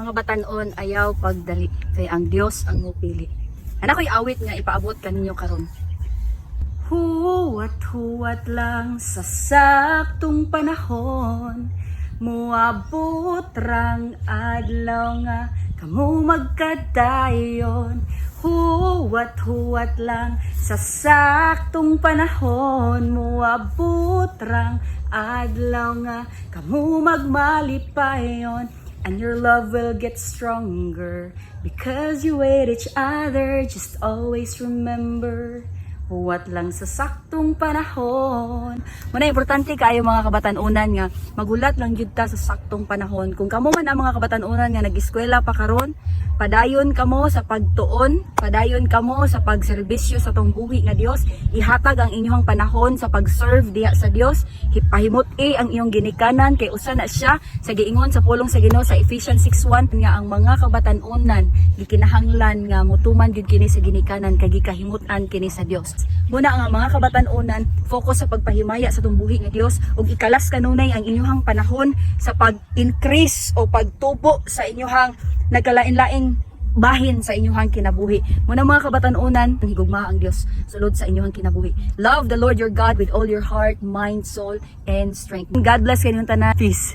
mga batanon ayaw pagdali kay ang Dios ang mupili. Ana ko'y awit nga ipaabot kaninyo karon. Huwat-huwat lang sa saktong panahon Muabot rang adlaw nga Kamu magkadayon Huwat-huwat lang sa saktong panahon Muabot rang adlaw nga Kamu magmalipayon And your love will get stronger Because you wait each other Just always remember Huwat lang sa saktong panahon. Muna importante kayo mga kabatanunan nga magulat lang jud ta sa saktong panahon. Kung kamo man ang mga kabatanunan nga nag-eskwela pa karon, padayon kamo sa pagtuon, padayon kamo sa pagserbisyo sa tong buhi nga Dios, ihatag ang inyong panahon sa pag-serve diha sa Dios, hipahimot e ang iyong ginikanan kay usa na siya sa giingon sa pulong sa Ginoo sa Ephesians 6:1 nga ang mga kabatanunan gikinahanglan nga mutuman gyud kini sa ginikanan kay gikahimutan kini sa Dios. Muna ang mga kabatanunan focus sa pagpahimaya sa tumbuhi nga Dios ug ikalas kanunay ang inyong panahon sa pag-increase o pagtubo sa inyong nagkalain-laing bahin sa inyong kinabuhi. Muna mga kabatanunan, higugma ang Dios sulod sa inyong kinabuhi. Love the Lord your God with all your heart, mind, soul, and strength. God bless kayong tanan. Peace.